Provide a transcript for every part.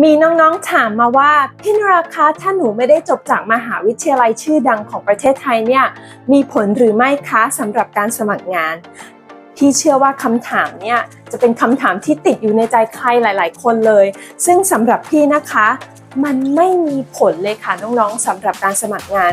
มีน้องๆ ถามมาว่า พี่นราคะถ้าหนูไม่ได้จบจากมหาวิทยาลัยชื่อดังของประเทศไทยเนี่ยมีผลหรือไม่คะสำหรับการสมัครงาน พี่เชื่อว่าคำถามเนี่ยจะเป็นคำถามที่ติดอยู่ในใจใครหลาย ๆ คนเลย ซึ่งสำหรับพี่นะคะ มันไม่มีผลเลยค่ะน้องๆสำหรับการสมัครงาน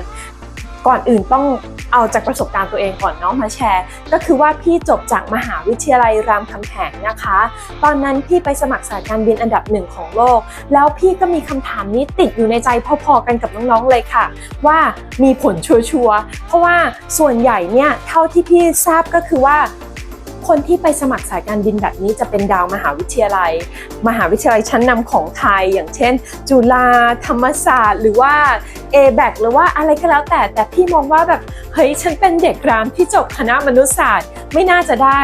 ก่อนอื่นต้องเอาจากประสบการณ์ตัวเองก่อนเนาะมาแชร์ ก็คือว่าพี่จบจากมหาวิทยาลัยรามคำแหงนะคะ ตอนนั้นพี่ไปสมัครสายการบินอันดับหนึ่งของโลก แล้วพี่ก็มีคำถามนี้ติดอยู่ในใจพอๆกันกับน้องๆเลยค่ะ ว่ามีผลชัวร์ๆเพราะว่าส่วนใหญ่เนี่ยเท่าที่พี่ทราบก็คือว่า คนที่ไปสมัครสายการบินแบบนี้จะเป็นดาวมหาวิทยาลัย มหาวิทยาลัยชั้นนำของไทย อย่างเช่น จุฬาธรรมศาสตร์ หรือว่า a b a c หรือว่าอะไรก็แล้วแต่ แต่พี่มองว่าแบบเฮ้ยฉันเป็นเด็กรามที่จบคณะมนุษยศาสตร์ ไม่น่าจะได้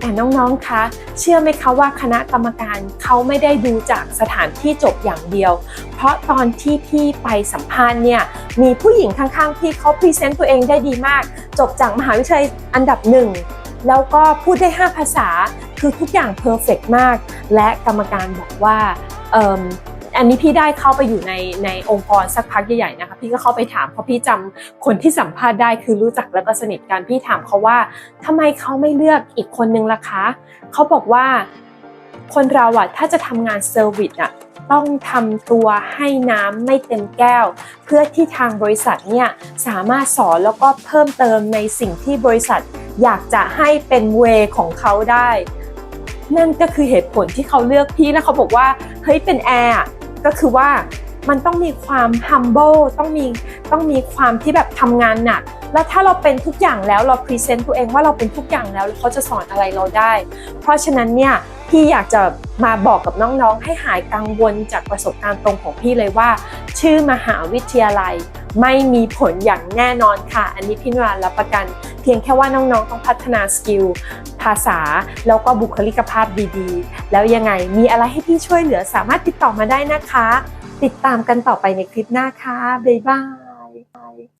แต่น้องๆ คะ เชื่อไหมคะว่าคณะกรรมการเขาไม่ได้ดูจากสถานที่จบอย่างเดียว เพราะตอนที่พี่ไปสัมภาษณ์เนี่ย มีผู้หญิงข้างๆ พี่เขาพรีเซนต์ตัวเองได้ดีมาก จบจากมหาวิทยาลัยอันดับหนึ่ง แล้วก็พูดได้ 5 ภาษาคือทุกอย่างเพอร์เฟกมาก และกรรมการบอกว่าอันนี้พี่ได้เข้าไปอยู่ในในองค์กรสักพักใหญ่ๆนะคะพี่ก็เข้าไปถามเพราะพี่จำคนที่สัมภาษณ์ได้คือรู้จักแล้วก็สนิทกันพี่ถามเขาว่าทำไมเขาไม่เลือกอีกคนนึงล่ะคะเขาบอกว่าคนเราอะถ้าจะทำงานเซอร์วิสอะต้องทำตัวให้น้ำไม่เต็มแก้ว เพื่อที่ทางบริษัทเนี่ยสามารถสอนแล้วก็เพิ่มเติมในสิ่งที่บริษัท อยากจะให้เป็นเวของเขาได้ นั่นก็คือเหตุผลที่เขาเลือกพี่แล้วเขาบอกว่าเฮ้ยเป็นแอร์ก็คือว่ามันต้องมีความ humble ต้องมีต้องมีความที่แบบทำงานหนัก แล้วถ้าเราเป็นทุกอย่างแล้วเราพรีเซนต์ตัวเองว่าเราเป็นทุกอย่างแล้วเขาจะสอนอะไรเราได้ เพราะฉะนั้นเนี่ยพี่อยากจะมาบอกกับน้องๆ ให้หายกังวลจากประสบการณ์ตรงของพี่เลยว่า ชื่อมหาวิทยาลัย ไม่มีผลอย่างแน่นอนค่ะ อันนี้พี่นวลรับประกัน เพียงแค่ว่าน้องๆต้องพัฒนาสกิลภาษา แล้วก็บุคลิกภาพดีๆ แล้วยังไงมีอะไรให้พี่ช่วยเหลือสามารถติดต่อมาได้นะคะ ติดตามกันต่อไปในคลิปหน้าค่ะบ๊ายบาย